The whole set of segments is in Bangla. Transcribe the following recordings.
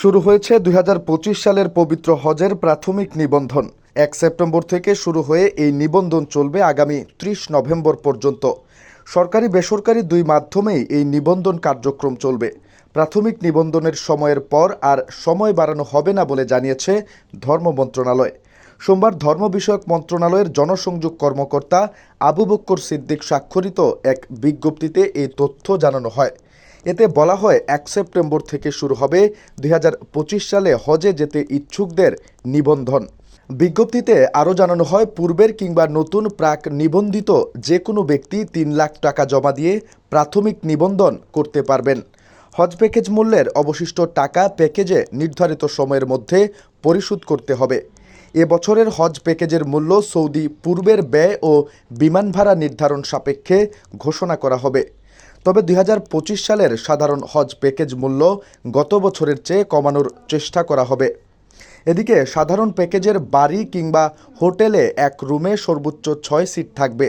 শুরু হয়েছে দুই হাজার পঁচিশ সালের পবিত্র হজের প্রাথমিক নিবন্ধন। এক সেপ্টেম্বর থেকে শুরু হয়ে এই নিবন্ধন চলবে আগামী ত্রিশ নভেম্বর পর্যন্ত। সরকারি বেসরকারি দুই মাধ্যমেই এই নিবন্ধন কার্যক্রম চলবে। প্রাথমিক নিবন্ধনের সময়ের পর আর সময় বাড়ানো হবে না বলে জানিয়েছে ধর্ম মন্ত্রণালয়। সোমবার ধর্ম বিষয়ক মন্ত্রণালয়ের জনসংযোগ কর্মকর্তা আবু বক্কর সিদ্দিক স্বাক্ষরিত এক বিজ্ঞপ্তিতে এই তথ্য জানানো হয়। এতে বলা হয় এক সেপ্টেম্বর থেকে শুরু হবে দুই হাজার পঁচিশ সালে হজে যেতে ইচ্ছুকদের নিবন্ধন। বিজ্ঞপ্তিতে আরও জানানো হয়, পূর্বের কিংবা নতুন প্রাক নিবন্ধিত যে কোনো ব্যক্তি তিন লাখ টাকা জমা দিয়ে প্রাথমিক নিবন্ধন করতে পারবেন। হজ প্যাকেজ মূল্যের অবশিষ্ট টাকা প্যাকেজে নির্ধারিত সময়ের মধ্যে পরিশোধ করতে হবে। এ বছরের হজ প্যাকেজের মূল্য সৌদি পূর্বের ব্যয় ও বিমান ভাড়া নির্ধারণ সাপেক্ষে ঘোষণা করা হবে। তবে দুই হাজার পঁচিশ সালের সাধারণ হজ প্যাকেজ মূল্য গত বছরের চেয়ে কমানোর চেষ্টা করা হবে। এদিকে সাধারণ প্যাকেজের বাড়ি কিংবা হোটেলে এক রুমে সর্বোচ্চ ছয় সিট থাকবে,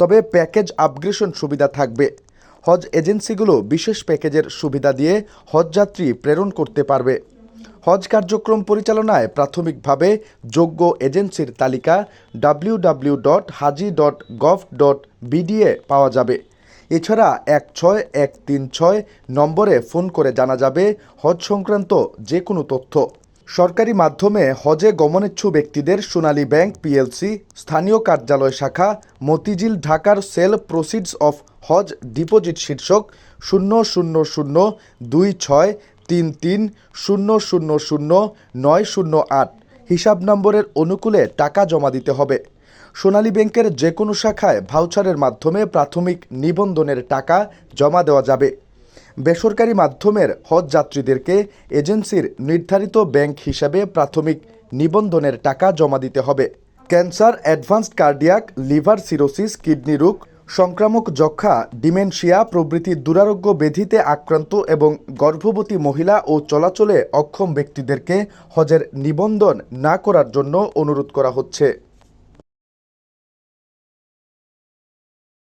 তবে প্যাকেজ আপগ্রেশন সুবিধা থাকবে। হজ এজেন্সিগুলো বিশেষ প্যাকেজের সুবিধা দিয়ে হজযাত্রী প্রেরণ করতে পারবে। হজ কার্যক্রম পরিচালনায় প্রাথমিকভাবে যোগ্য এজেন্সির তালিকা W dot hajj dot gov dot BD পাওয়া যাবে। এছাড়া এক ছয় এক তিন ছয় নম্বরে ফোন করে জানা যাবে হজ সংক্রান্ত যে কোনো তথ্য। সরকারি মাধ্যমে হজে গমনেচ্ছু ব্যক্তিদের সোনালী ব্যাংক পিএলসি, স্থানীয় কার্যালয় শাখা, মতিঝিল ঢাকার cell proceeds of Hajj deposit শীর্ষক শূন্য শূন্য শূন্য দুই ছয় তিন তিন শূন্য শূন্য শূন্য নয় শূন্য আট। হিসাব নম্বরের অনুকূলে টাকা জমা দিতে হবে। সোনালী ব্যাংকের যে কোনো শাখায় ভাউচারের মাধ্যমে প্রাথমিক নিবন্ধনের টাকা জমা দেওয়া যাবে। বেসরকারি মাধ্যমের হজ যাত্রীদেরকে এজেন্সির নির্ধারিত ব্যাংক হিসাবে প্রাথমিক নিবন্ধনের টাকা জমা দিতে হবে। Cancer, advanced cardiac, liver cirrhosis, kidney রোগ সংক্রামক যক্ষা ডিমেনশিয়া প্রভৃতি দুরারোগ্য বেধিতে আক্রান্ত এবং গর্ভবতী মহিলা ও চলাচলে অক্ষম ব্যক্তিদেরকে হজের নিবন্ধন না করার জন্য অনুরোধ করা হচ্ছে।